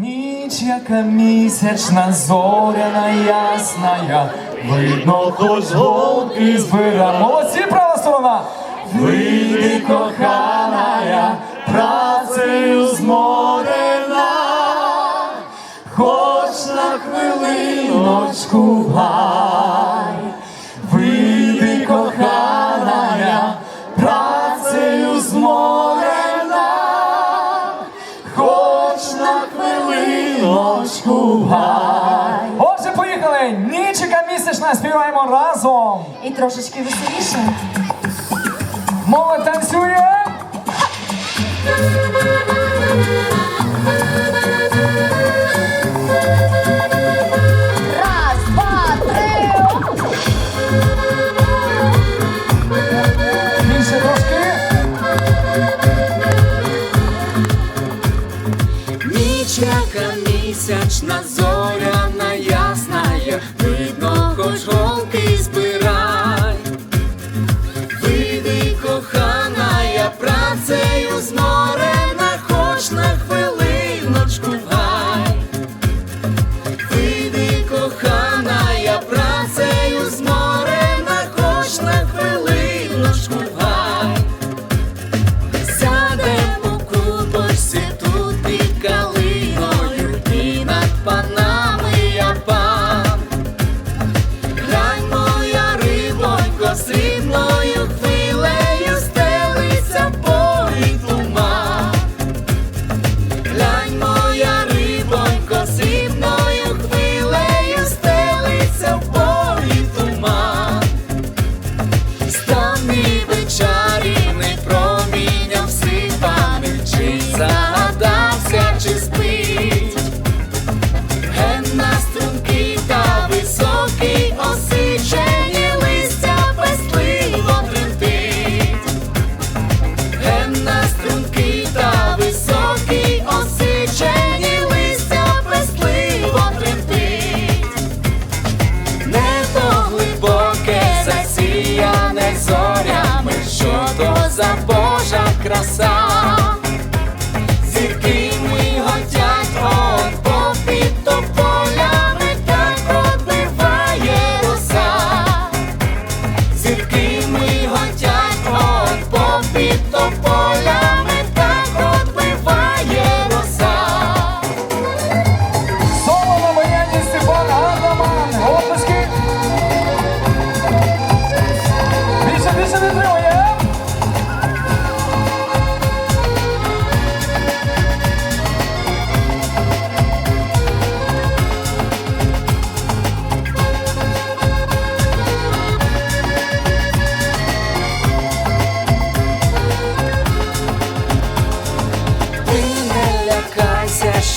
Ніч, яка місячна, зоряна, ясна, видно, хоч голки збира. Молодці, права сторона! Вийди, коханая, працею зморена, хоч на хвилиночку га. ночку гай. Отже, поїхали! Нічика місячна, співаємо разом. І трошечки веселіше. Мова танцює. місячна зоряна ясна є, видно хоч. Божа краса, зірки.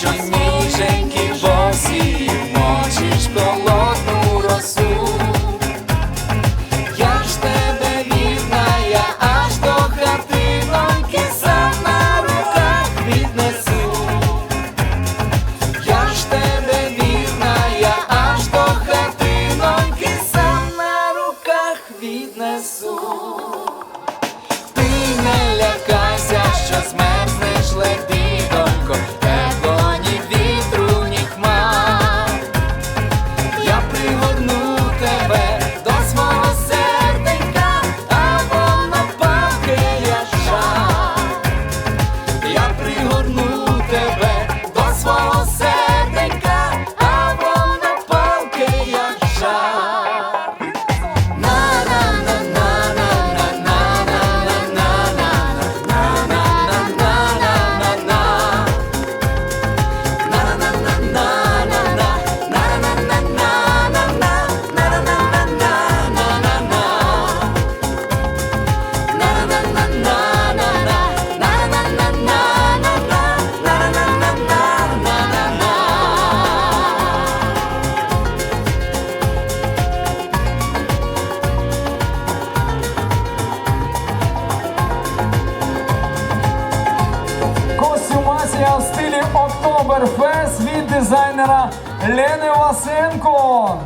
що ніженькі босі. костюмація в стилі Октоберфест від дизайнера Лени Васенко.